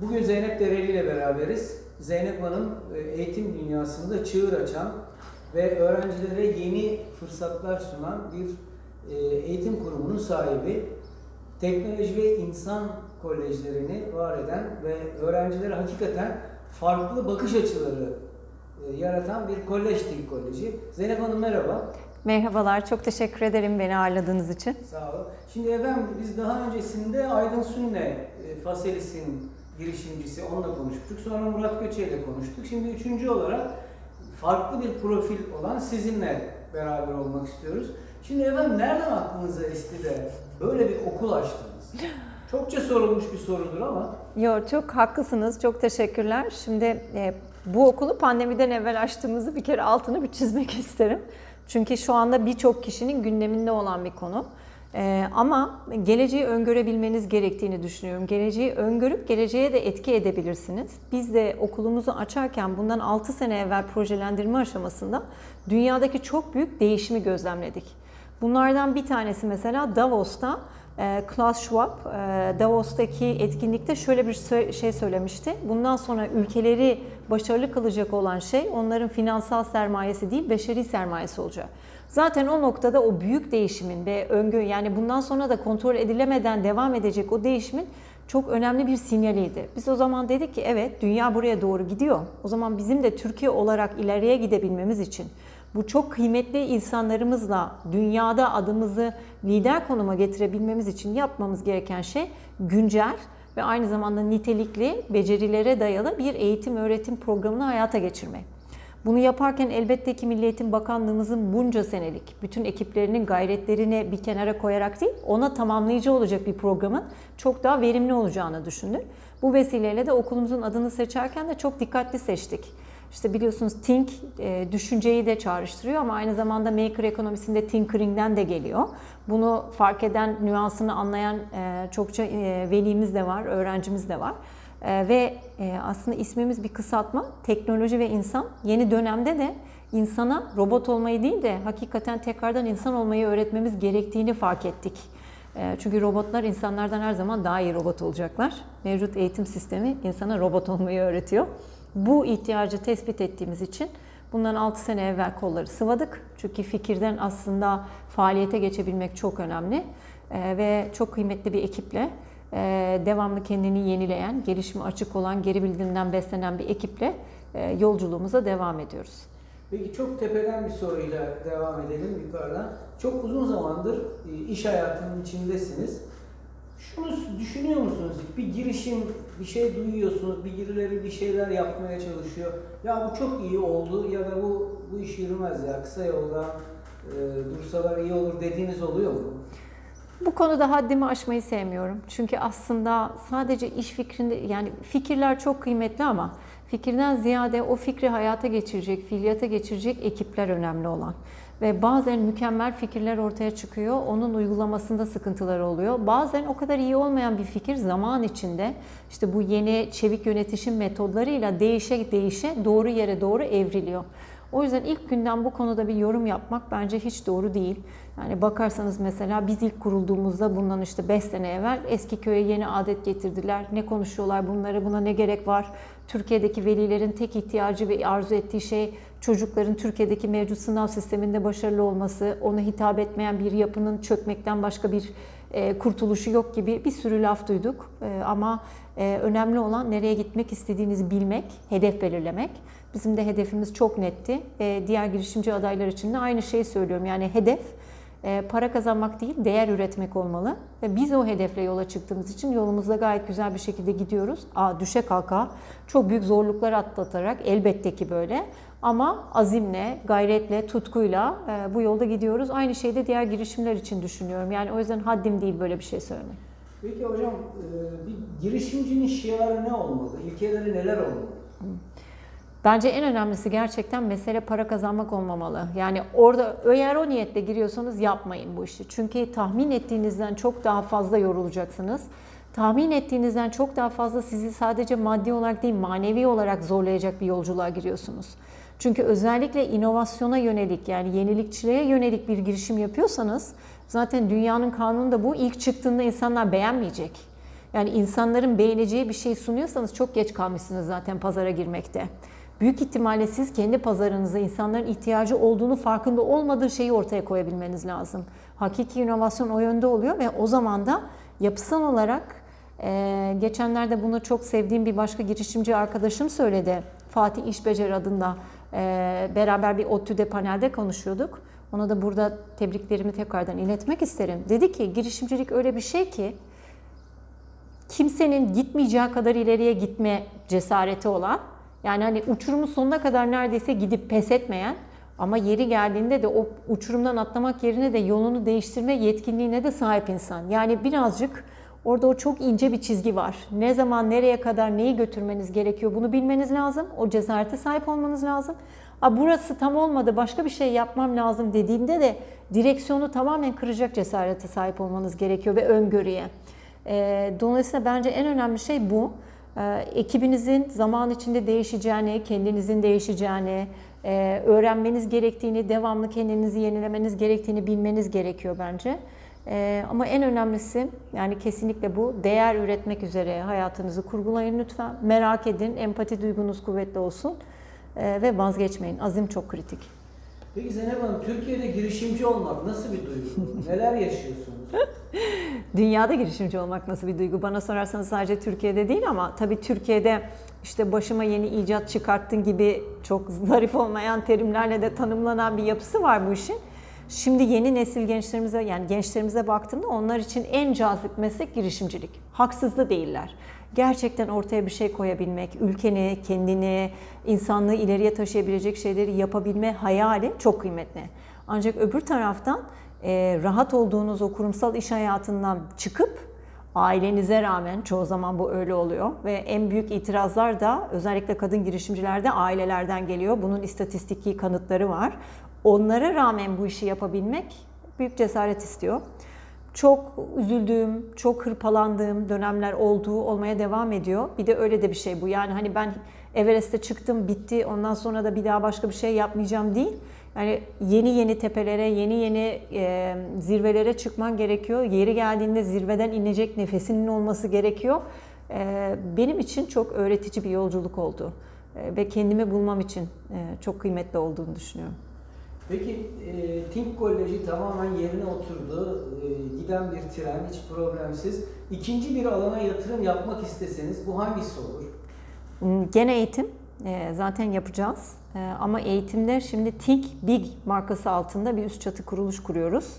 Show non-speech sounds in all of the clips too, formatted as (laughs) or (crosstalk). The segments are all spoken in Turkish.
Bugün Zeynep Dereli ile beraberiz. Zeynep Hanım e, eğitim dünyasında çığır açan ve öğrencilere yeni fırsatlar sunan bir e, eğitim kurumunun sahibi. Teknoloji ve insan kolejlerini var eden ve öğrencilere hakikaten farklı bakış açıları e, yaratan bir kolej dil koleji. Zeynep Hanım merhaba. Merhabalar, çok teşekkür ederim beni ağırladığınız için. Sağ olun. Şimdi efendim biz daha öncesinde Aydın Sünne, Faselis'in girişimcisi, onunla konuştuk. Sonra Murat Göçe ile konuştuk. Şimdi üçüncü olarak farklı bir profil olan sizinle beraber olmak istiyoruz. Şimdi efendim nereden aklınıza esti de böyle bir okul açtınız? (laughs) Çokça sorulmuş bir sorudur ama Yo, çok haklısınız, çok teşekkürler. Şimdi e, bu okulu pandemiden evvel açtığımızı bir kere altını bir çizmek (laughs) isterim. Çünkü şu anda birçok kişinin gündeminde olan bir konu. E, ama geleceği öngörebilmeniz gerektiğini düşünüyorum. Geleceği öngörüp geleceğe de etki edebilirsiniz. Biz de okulumuzu açarken bundan 6 sene evvel projelendirme aşamasında dünyadaki çok büyük değişimi gözlemledik. Bunlardan bir tanesi mesela Davos'ta Klaus Schwab e, Davos'taki etkinlikte şöyle bir şey söylemişti. Bundan sonra ülkeleri başarılı kılacak olan şey onların finansal sermayesi değil, beşeri sermayesi olacak. Zaten o noktada o büyük değişimin ve öngörü yani bundan sonra da kontrol edilemeden devam edecek o değişimin çok önemli bir sinyaliydi. Biz o zaman dedik ki evet dünya buraya doğru gidiyor. O zaman bizim de Türkiye olarak ileriye gidebilmemiz için bu çok kıymetli insanlarımızla dünyada adımızı lider konuma getirebilmemiz için yapmamız gereken şey güncel ve aynı zamanda nitelikli, becerilere dayalı bir eğitim öğretim programını hayata geçirmek. Bunu yaparken elbette ki Milli Eğitim Bakanlığımızın bunca senelik bütün ekiplerinin gayretlerini bir kenara koyarak değil, ona tamamlayıcı olacak bir programın çok daha verimli olacağını düşündük. Bu vesileyle de okulumuzun adını seçerken de çok dikkatli seçtik. İşte biliyorsunuz think e, düşünceyi de çağrıştırıyor ama aynı zamanda maker ekonomisinde tinkering'den de geliyor. Bunu fark eden, nüansını anlayan e, çokça e, velimiz de var, öğrencimiz de var. E, ve e, aslında ismimiz bir kısaltma. Teknoloji ve insan. Yeni dönemde de insana robot olmayı değil de hakikaten tekrardan insan olmayı öğretmemiz gerektiğini fark ettik. E, Çünkü robotlar insanlardan her zaman daha iyi robot olacaklar. Mevcut eğitim sistemi insana robot olmayı öğretiyor. Bu ihtiyacı tespit ettiğimiz için bundan 6 sene evvel kolları sıvadık. Çünkü fikirden aslında faaliyete geçebilmek çok önemli. Ee, ve çok kıymetli bir ekiple e, devamlı kendini yenileyen, gelişime açık olan, geri bildirimden beslenen bir ekiple e, yolculuğumuza devam ediyoruz. Peki çok tepeden bir soruyla devam edelim yukarıdan. Çok uzun zamandır e, iş hayatının içindesiniz. Şunu düşünüyor musunuz? Bir girişim, bir şey duyuyorsunuz, bir birileri bir şeyler yapmaya çalışıyor. Ya bu çok iyi oldu ya da bu bu iş yürümez ya kısa yoldan e, dursalar iyi olur dediğiniz oluyor mu? Bu konuda haddimi aşmayı sevmiyorum. Çünkü aslında sadece iş fikrinde yani fikirler çok kıymetli ama fikirden ziyade o fikri hayata geçirecek, fiiliyata geçirecek ekipler önemli olan. Ve bazen mükemmel fikirler ortaya çıkıyor, onun uygulamasında sıkıntılar oluyor. Bazen o kadar iyi olmayan bir fikir zaman içinde işte bu yeni çevik yönetişim metodlarıyla değişe değişe doğru yere doğru evriliyor. O yüzden ilk günden bu konuda bir yorum yapmak bence hiç doğru değil. Yani bakarsanız mesela biz ilk kurulduğumuzda bundan işte 5 sene evvel eski köye yeni adet getirdiler. Ne konuşuyorlar bunları, buna ne gerek var? Türkiye'deki velilerin tek ihtiyacı ve arzu ettiği şey çocukların Türkiye'deki mevcut sınav sisteminde başarılı olması, ona hitap etmeyen bir yapının çökmekten başka bir e, kurtuluşu yok gibi bir sürü laf duyduk. E, ama e, önemli olan nereye gitmek istediğinizi bilmek, hedef belirlemek. Bizim de hedefimiz çok netti. Diğer girişimci adaylar için de aynı şeyi söylüyorum. Yani hedef para kazanmak değil, değer üretmek olmalı. Ve biz o hedefle yola çıktığımız için yolumuzda gayet güzel bir şekilde gidiyoruz. Aa, düşe kalka, çok büyük zorluklar atlatarak elbette ki böyle. Ama azimle, gayretle, tutkuyla e, bu yolda gidiyoruz. Aynı şeyi de diğer girişimler için düşünüyorum. Yani o yüzden haddim değil böyle bir şey söylemek. Peki hocam e, bir girişimcinin şiarı ne olmalı? İlkeleri neler olmalı? Bence en önemlisi gerçekten mesele para kazanmak olmamalı. Yani orada eğer o niyetle giriyorsanız yapmayın bu işi. Çünkü tahmin ettiğinizden çok daha fazla yorulacaksınız. Tahmin ettiğinizden çok daha fazla sizi sadece maddi olarak değil manevi olarak zorlayacak bir yolculuğa giriyorsunuz. Çünkü özellikle inovasyona yönelik yani yenilikçiliğe yönelik bir girişim yapıyorsanız zaten dünyanın kanunu da bu. İlk çıktığında insanlar beğenmeyecek. Yani insanların beğeneceği bir şey sunuyorsanız çok geç kalmışsınız zaten pazara girmekte. Büyük ihtimalle siz kendi pazarınıza insanların ihtiyacı olduğunu farkında olmadığı şeyi ortaya koyabilmeniz lazım. Hakiki inovasyon o yönde oluyor ve o zaman da yapısal olarak e, geçenlerde bunu çok sevdiğim bir başka girişimci arkadaşım söyledi. Fatih İşbecer adında e, beraber bir ODTÜ'de panelde konuşuyorduk. Ona da burada tebriklerimi tekrardan iletmek isterim. Dedi ki girişimcilik öyle bir şey ki kimsenin gitmeyeceği kadar ileriye gitme cesareti olan yani hani uçurumun sonuna kadar neredeyse gidip pes etmeyen ama yeri geldiğinde de o uçurumdan atlamak yerine de yolunu değiştirme yetkinliğine de sahip insan. Yani birazcık orada o çok ince bir çizgi var. Ne zaman nereye kadar neyi götürmeniz gerekiyor bunu bilmeniz lazım. O cesarete sahip olmanız lazım. A burası tam olmadı başka bir şey yapmam lazım dediğinde de direksiyonu tamamen kıracak cesarete sahip olmanız gerekiyor ve öngörüye. Dolayısıyla bence en önemli şey bu. Ee, Ekibinizin zaman içinde değişeceğini, kendinizin değişeceğini, e, öğrenmeniz gerektiğini, devamlı kendinizi yenilemeniz gerektiğini bilmeniz gerekiyor bence. Ee, Ama en önemlisi yani kesinlikle bu değer üretmek üzere hayatınızı kurgulayın lütfen. Merak edin, empati duygunuz kuvvetli olsun Ee, ve vazgeçmeyin. Azim çok kritik. Peki Zeynep Hanım, Türkiye'de girişimci olmak nasıl bir duygu? Neler yaşıyorsunuz? (laughs) Dünyada girişimci olmak nasıl bir duygu? Bana sorarsanız sadece Türkiye'de değil ama tabii Türkiye'de işte başıma yeni icat çıkarttın gibi çok (laughs) zarif olmayan terimlerle de tanımlanan bir yapısı var bu işin. Şimdi yeni nesil gençlerimize yani gençlerimize baktığımda onlar için en cazip meslek girişimcilik. Haksız da değiller. Gerçekten ortaya bir şey koyabilmek, ülkeni, kendini, insanlığı ileriye taşıyabilecek şeyleri yapabilme hayali çok kıymetli. Ancak öbür taraftan e, rahat olduğunuz o kurumsal iş hayatından çıkıp ailenize rağmen çoğu zaman bu öyle oluyor ve en büyük itirazlar da özellikle kadın girişimcilerde ailelerden geliyor. Bunun istatistiki kanıtları var. Onlara rağmen bu işi yapabilmek büyük cesaret istiyor. Çok üzüldüğüm, çok hırpalandığım dönemler olduğu olmaya devam ediyor. Bir de öyle de bir şey bu. Yani hani ben Everest'e çıktım, bitti. Ondan sonra da bir daha başka bir şey yapmayacağım değil. Yani yeni yeni tepelere, yeni yeni e, zirvelere çıkman gerekiyor. Yeri geldiğinde zirveden inecek nefesinin olması gerekiyor. E, benim için çok öğretici bir yolculuk oldu. E, ve kendimi bulmam için e, çok kıymetli olduğunu düşünüyorum. Peki e, Think Koleji tamamen yerine oturdu. E, giden bir tren, hiç problemsiz. İkinci bir alana yatırım yapmak isteseniz bu hangisi olur? Hmm, Gene eğitim e, zaten yapacağız. E, Ama eğitimde şimdi Think Big markası altında bir üst çatı kuruluş kuruyoruz.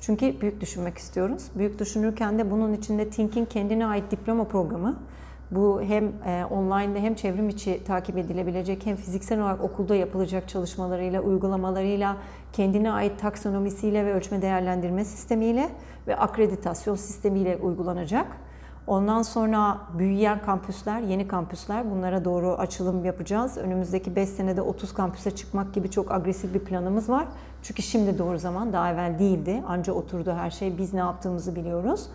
Çünkü büyük düşünmek istiyoruz. Büyük düşünürken de bunun içinde Think'in kendine ait diploma programı. Bu hem e, online'da hem çevrim içi takip edilebilecek hem fiziksel olarak okulda yapılacak çalışmalarıyla, uygulamalarıyla, kendine ait taksonomisiyle ve ölçme değerlendirme sistemiyle ve akreditasyon sistemiyle uygulanacak. Ondan sonra büyüyen kampüsler, yeni kampüsler bunlara doğru açılım yapacağız. Önümüzdeki 5 senede 30 kampüse çıkmak gibi çok agresif bir planımız var. Çünkü şimdi doğru zaman, daha evvel değildi. Anca oturdu her şey, biz ne yaptığımızı biliyoruz.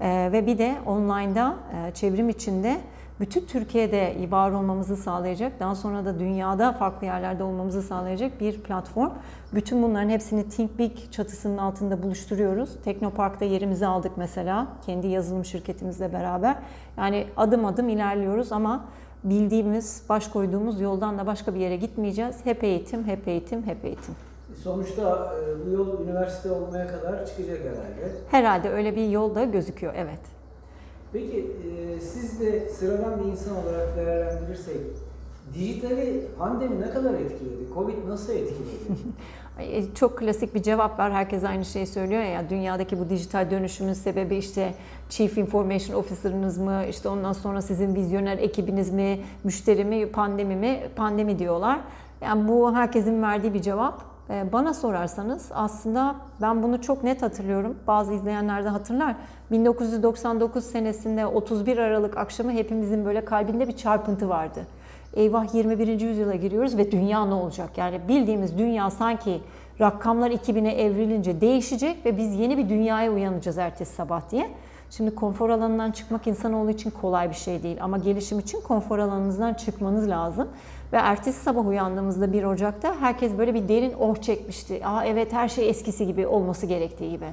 Ee, ve bir de online'da, e, çevrim içinde bütün Türkiye'de var olmamızı sağlayacak, daha sonra da dünyada farklı yerlerde olmamızı sağlayacak bir platform. Bütün bunların hepsini Think Big çatısının altında buluşturuyoruz. Teknopark'ta yerimizi aldık mesela, kendi yazılım şirketimizle beraber. Yani adım adım ilerliyoruz ama bildiğimiz, baş koyduğumuz yoldan da başka bir yere gitmeyeceğiz. Hep eğitim, hep eğitim, hep eğitim. Sonuçta e, bu yol üniversite olmaya kadar çıkacak herhalde. Herhalde öyle bir yol da gözüküyor, evet. Peki e, siz de sıradan bir insan olarak değerlendirirsek dijitali pandemi ne kadar etkiledi? Covid nasıl etkiledi? (laughs) E, Çok klasik bir cevap var. Herkes aynı şeyi söylüyor ya. Dünyadaki bu dijital dönüşümün sebebi işte Chief Information Officer'ınız mı, işte ondan sonra sizin vizyoner ekibiniz mi, müşteri mi, pandemi mi? Pandemi diyorlar. Yani bu herkesin verdiği bir cevap. Ee, Bana sorarsanız aslında ben bunu çok net hatırlıyorum. Bazı izleyenler de hatırlar. 1999 senesinde 31 Aralık akşamı hepimizin böyle kalbinde bir çarpıntı vardı. Eyvah 21. yüzyıla giriyoruz ve dünya ne olacak? Yani bildiğimiz dünya sanki rakamlar 2000'e evrilince değişecek ve biz yeni bir dünyaya uyanacağız ertesi sabah diye. Şimdi konfor alanından çıkmak insanoğlu için kolay bir şey değil ama gelişim için konfor alanınızdan çıkmanız lazım. Ve ertesi sabah uyandığımızda 1 Ocak'ta herkes böyle bir derin oh çekmişti. Aa evet her şey eskisi gibi olması gerektiği gibi.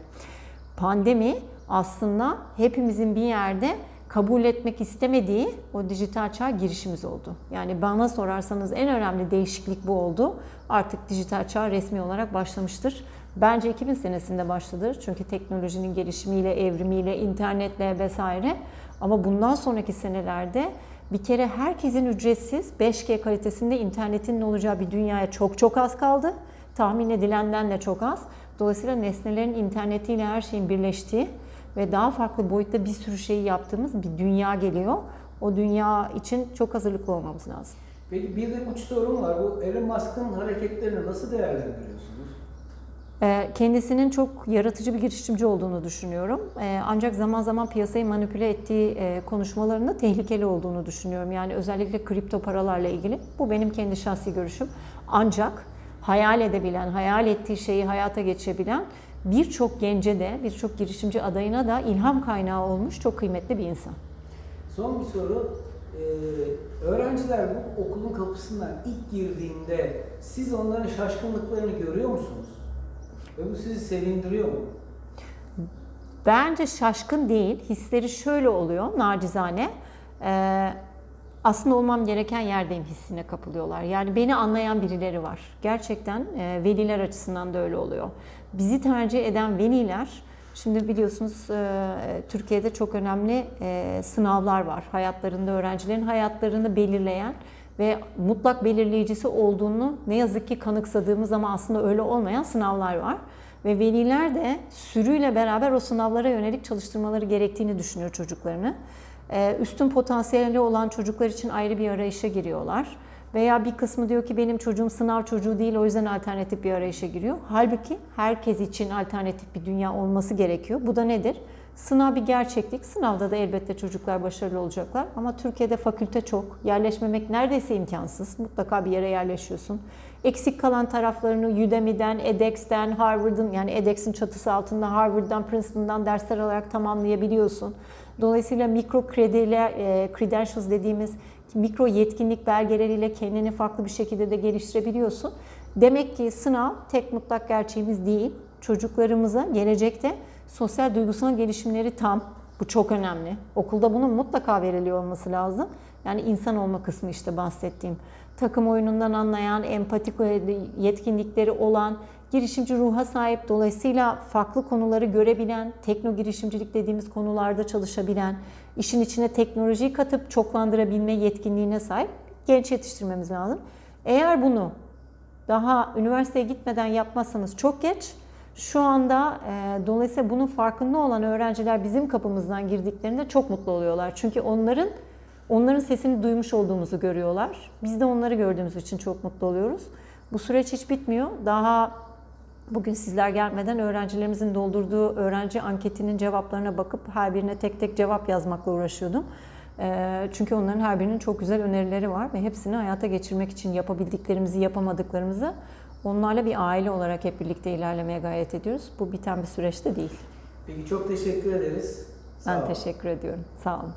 Pandemi aslında hepimizin bir yerde kabul etmek istemediği o dijital çağ girişimiz oldu. Yani bana sorarsanız en önemli değişiklik bu oldu. Artık dijital çağ resmi olarak başlamıştır. Bence 2000 senesinde başladı. Çünkü teknolojinin gelişimiyle, evrimiyle, internetle vesaire. Ama bundan sonraki senelerde bir kere herkesin ücretsiz 5G kalitesinde internetin olacağı bir dünyaya çok çok az kaldı. Tahmin edilenden de çok az. Dolayısıyla nesnelerin internetiyle her şeyin birleştiği ve daha farklı boyutta bir sürü şeyi yaptığımız bir dünya geliyor. O dünya için çok hazırlıklı olmamız lazım. Peki bir de uç sorum var. Bu Elon Musk'ın hareketlerini nasıl değerlendiriyorsunuz? Ee, Kendisinin çok yaratıcı bir girişimci olduğunu düşünüyorum. Ee, Ancak zaman zaman piyasayı manipüle ettiği e, konuşmalarında tehlikeli olduğunu düşünüyorum. Yani özellikle kripto paralarla ilgili. Bu benim kendi şahsi görüşüm. Ancak hayal edebilen, hayal ettiği şeyi hayata geçirebilen birçok gence de, birçok girişimci adayına da ilham kaynağı olmuş çok kıymetli bir insan. Son bir soru. Ee, öğrenciler bu okulun kapısından ilk girdiğinde siz onların şaşkınlıklarını görüyor musunuz? Ve bu sizi sevindiriyor mu? Bence şaşkın değil. Hisleri şöyle oluyor nacizane. Ee, aslında olmam gereken yerdeyim hissine kapılıyorlar. Yani beni anlayan birileri var. Gerçekten e, veliler açısından da öyle oluyor. Bizi tercih eden veliler, şimdi biliyorsunuz e, Türkiye'de çok önemli e, sınavlar var. Hayatlarında öğrencilerin hayatlarını belirleyen ve mutlak belirleyicisi olduğunu ne yazık ki kanıksadığımız ama aslında öyle olmayan sınavlar var. Ve veliler de sürüyle beraber o sınavlara yönelik çalıştırmaları gerektiğini düşünüyor çocuklarını. Ee, Üstün potansiyeli olan çocuklar için ayrı bir arayışa giriyorlar. Veya bir kısmı diyor ki benim çocuğum sınav çocuğu değil o yüzden alternatif bir arayışa giriyor. Halbuki herkes için alternatif bir dünya olması gerekiyor. Bu da nedir? Sınav bir gerçeklik. Sınavda da elbette çocuklar başarılı olacaklar. Ama Türkiye'de fakülte çok. Yerleşmemek neredeyse imkansız. Mutlaka bir yere yerleşiyorsun. Eksik kalan taraflarını Udemy'den, edX'ten, Harvard'ın yani edX'in çatısı altında Harvard'dan, Princeton'dan dersler alarak tamamlayabiliyorsun. Dolayısıyla mikro krediler, e, credentials dediğimiz mikro yetkinlik belgeleriyle kendini farklı bir şekilde de geliştirebiliyorsun. Demek ki sınav tek mutlak gerçeğimiz değil. Çocuklarımıza gelecekte sosyal duygusal gelişimleri tam. Bu çok önemli. Okulda bunun mutlaka veriliyor olması lazım. Yani insan olma kısmı işte bahsettiğim. Takım oyunundan anlayan, empatik yetkinlikleri olan, girişimci ruha sahip, dolayısıyla farklı konuları görebilen, tekno girişimcilik dediğimiz konularda çalışabilen, işin içine teknolojiyi katıp çoklandırabilme yetkinliğine sahip genç yetiştirmemiz lazım. Eğer bunu daha üniversiteye gitmeden yapmazsanız çok geç. Şu anda e, dolayısıyla bunun farkında olan öğrenciler bizim kapımızdan girdiklerinde çok mutlu oluyorlar. Çünkü onların onların sesini duymuş olduğumuzu görüyorlar. Biz de onları gördüğümüz için çok mutlu oluyoruz. Bu süreç hiç bitmiyor. Daha bugün sizler gelmeden öğrencilerimizin doldurduğu öğrenci anketinin cevaplarına bakıp her birine tek tek cevap yazmakla uğraşıyordum. E, Çünkü onların her birinin çok güzel önerileri var ve hepsini hayata geçirmek için yapabildiklerimizi, yapamadıklarımızı onlarla bir aile olarak hep birlikte ilerlemeye gayret ediyoruz. Bu biten bir süreçte değil. Peki çok teşekkür ederiz. Sağ Ben olun. teşekkür ediyorum. Sağ olun.